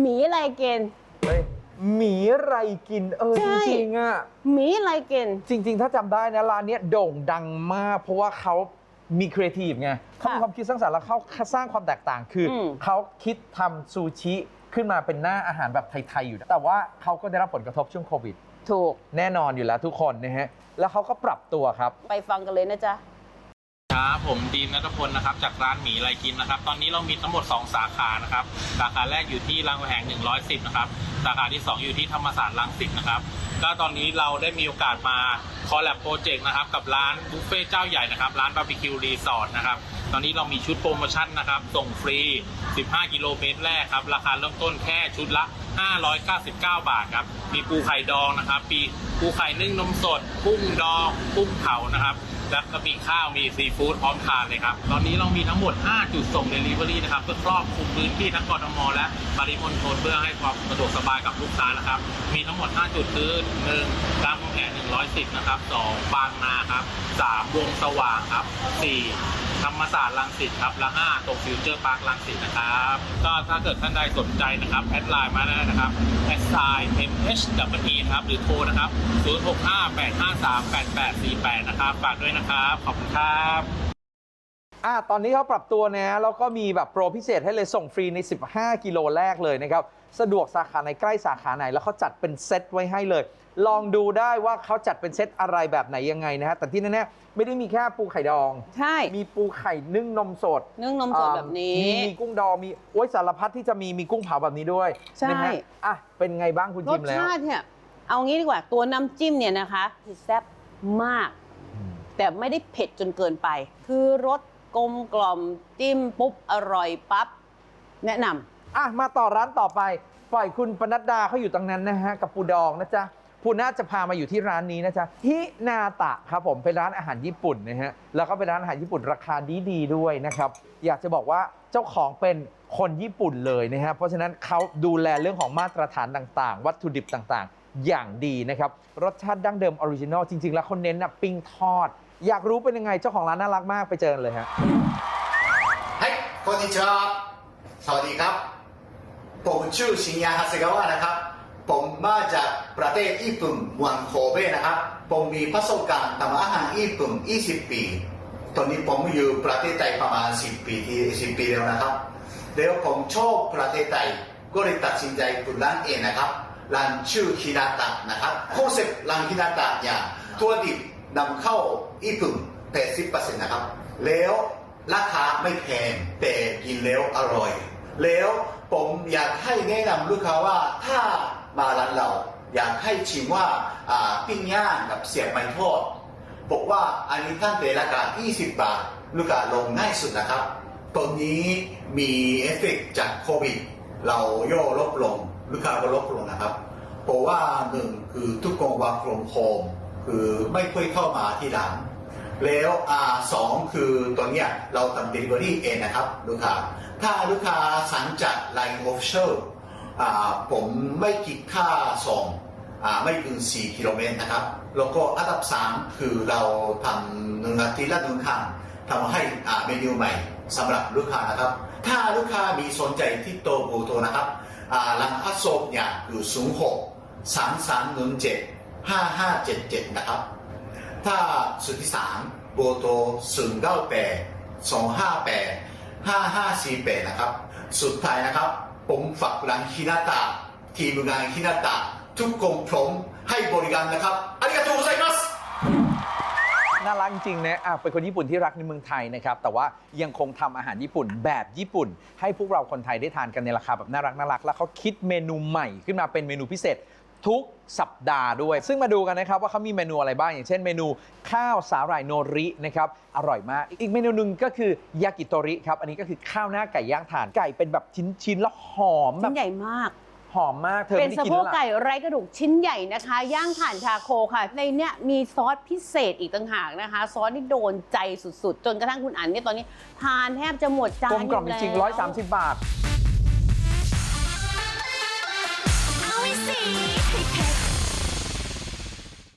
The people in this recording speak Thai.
หมีอะไรกิน เฮ้ยหมีไรกินเออใช่ จริงๆอะ หมีอะไรกิน จริง ๆ ถ้าจำได้นะร้านเนี้ยโด่งดังมาก เพราะว่าเขามีครีเอทีฟไงเขามีความคิดสร้างสรรค์แล้วเขาสร้างความแตกต่างคืออม เขาคิดทำซูชิขึ้นมาเป็นหน้าอาหารแบบไทย ๆ อยู่นะแต่ว่าเขาก็ได้รับผลกระทบช่วงโควิด ถูกแน่นอนอยู่แล้วทุกคนนะฮะ แล้วเขาก็ปรับตัวครับ ไปฟังกันเลยนะจ๊ะ ครับผมดีมนัทพลนะครับจากร้านหมีไรกินนะครับ ตอนนี้เรามีทั้งหมด 2 สาขานะครับสาขาแรกอยู่ที่รามคำแหง110 นะครับ สาขาที่ 2 อยู่ที่ธรรมศาสตร์รังสิตนะครับ ก็ตอนนี้เราได้มีโอกาสมาคอลแลบโปรเจกต์นะครับ กับร้านบุฟเฟ่เจ้าใหญ่นะครับ ร้านบาร์บีคิวรีสอร์ทนะครับ ตอนนี้เรามีชุดโปรโมชั่นนะครับ ส่งฟรี 15 กิโลเมตรแรกครับ ราคาเริ่มต้นแค่ชุดละ 599 บาทครับ มีปูไข่ดองนะครับมีปูไข่นึ่งนมสดกุ้งดองกุ้งเผานะครับ แล้วก็มีข้าวมีซีฟู้ดพร้อมทานเลยครับ ตอนนี้เรามีทั้งหมด 5 จุดส่ง Delivery นะครับ เพื่อครอบคลุมพื้นที่ทั้งกรทมและปริมณฑลเพื่อให้ความสะดวกสบายกับลูกค้านะครับ มีทั้งหมด 5 จุดคือ 1. รามคำแหง110 นะครับ 2. บางนาครับ 3. วงสว่างครับ 4. ธรรมศาสตร์รังสิตครับละ5ตรงฟิวเจอร์พาร์ครังสิตนะครับก็ถ้าเกิดท่านใดสนใจนะครับแอดไลน์มาได้นะครับแอดไซน์ MHWE นะครับหรือโทรนะครับ0658538848นะครับฝากด้วยนะครับขอบคุณครับอะตอนนี้เขาปรับตัวนะ แล้วก็มีแบบโปรพิเศษให้เลยส่งฟรีใน 15 กิโลแรกเลยนะครับ สะดวกสาขาไหนใกล้สาขาไหน แล้วเขาจัดเป็นเซตไว้ให้เลย ลองดูได้ว่าเขาจัดเป็นเซตอะไรแบบไหนยังไงนะฮะแต่ที่แน่ๆไม่ได้มีแค่ปูไข่ดอง ใช่ มีปูไข่นึ่งนมสดนึ่งนมสดแบบนี้ มีมีกุ้งดองมีโอ้ยสารพัดที่จะมีมีกุ้งเผาแบบนี้ด้วยใช่ นะฮะอะเป็นไงบ้างคุณรจิสมแล้วชาติเนี่ย เอางี้ดีกว่าตัวน้ำจิ้มเนี่ยนะคะคือแซ่บมากแต่ไม่ได้เผ็ดจนเกินไป คือรสกลมกล่อมจิ้มปุ๊บ อร่อยปั๊บ แนะนำ อ่ะมาต่อร้านต่อไปฝ่ายคุณปนัดดาเขาอยู่ตรงนั้นนะฮะกับปูดองนะจ๊ะปูน่าจะพามาอยู่ที่ร้านนี้นะจ๊ะฮินาตะครับผมเป็นร้านอาหารญี่ปุ่นนะฮะแล้วก็เป็นร้านอาหารญี่ปุ่นราคาดีๆด้วยนะครับอยากจะบอกว่าเจ้าของเป็นคนญี่ปุ่นเลยนะฮะเพราะฉะนั้นเขาดูแลเรื่องของมาตรฐานต่างๆ วัตถุดิบต่างๆ อย่างดีนะครับรสชาติดั้งเดิมออริจินอลจริง ๆ แล้วเขาเน้นนะปิ้งทอด อยากรู้เป็นยังไงเจ้าของร้านน่ารักมากไปเจอกันเลยฮะ はい、こんにちは。สวัสดีครับ ผมชื่อชินยาฮัสกาวะนะครับ ผมมาจากประเทศญี่ปุ่นเมืองโคเบนะครับ ผมมีประสบการณ์ทำอาหารญี่ปุ่น 20 ปี ตอนนี้ผมอยู่ประเทศไทยประมาณ 10 ปีที่10 ปีแล้วนะครับ แล้วผมชอบประเทศไทยก็เลยตัดสินใจเปิดร้านเองนะครับ ร้านชื่อฮินาตะนะครับคอนเซ็ปต์ร้านฮินาตะอย่างตัวดิบนำเข้าญี่ปุ่น80%นะครับ แล้วราคาไม่แพงแต่กินแล้วอร่อย แล้ว ผมอยากให้แนะนำลูกค้าว่าถ้ามาร้านเราอยากให้ชิมว่าปิ้งย่างกับเสียบไม้ทอดบอกว่าอันนี้ท่านเตราคา 20 บาท ลูกค้าลงง่ายสุดนะครับ ตอนนี้มีเอฟเฟกต์จากโควิด เราย่อลดลง ลูกค้าก็ลดลงนะครับ เพราะว่าหนึ่งคือทุกกองวางโครงโฮมคือไม่ค่อยเข้ามาที่ร้าน แล้วอ่าสองคือตอนเนี้ยเราทำ delivery เองนะครับลูกค้าถ้าลูกค้าสั่งจาก Line Official อ่าผมไม่คิดค่าส่งอ่าไม่เกิน4กิโลเมตรนะครับ แล้วก็อันดับ3คือเราทำหนึ่งอาทิตย์ละหนึ่งครั้งทำให้อ่าเมนูใหม่สำหรับลูกค้านะครับ ถ้าลูกค้ามีสนใจที่โตโบโทรนะครับอ่าลังพัสโซเนี่ยคือ0 6 3 3 1 7 5 5 7 7นะครับ ถ้าสุดที่สามโบโตศูนย์เก้าแปดสองห้าแปดห้าห้าสี่แปดนะครับ สุดท้ายนะครับ ผมฝากร้านคินาตะทีมงานคินาตะทุกคนพร้อมให้บริการนะครับอาริกาโตไซมัสน่ารักจริงนะอะเป็นคนญี่ปุ่นที่รักในเมืองไทยนะครับ แต่ว่ายังคงทำอาหารญี่ปุ่นแบบญี่ปุ่น ให้พวกเราคนไทยได้ทานกันในราคาแบบน่ารักน่ารัก แล้วเขาคิดเมนูใหม่ขึ้นมาเป็นเมนูพิเศษ ทุกสัปดาห์ด้วย ซึ่งมาดูกันนะครับว่าเขามีเมนูอะไรบ้าง อย่างเช่นเมนูข้าวสาหร่ายโนรินะครับอร่อยมาก อีกเมนูหนึ่งก็คือยากิโตริครับ อันนี้ก็คือข้าวหน้าไก่ย่างถ่านไก่เป็นแบบชิ้นๆแล้วหอมแบชิ้บนใหญ่มาก หอมมากเธอเป็นไม่ได้สะกินโพแล้กวล่ะ ไก่ไร้กระดูกชิ้นใหญ่นะคะ ย่างถ่านชาโคค่ะ ในเนี้ยมีซอสพิเศษอีกต่างหากนะคะ ซอสที่โดนใจสุดๆ จนกระทั่งคุณอันเนี่ยตอนนี้ ทานแทบจะหมดจานกลมกล่อมยู่จริงแล้ว ๆ130 บาท เ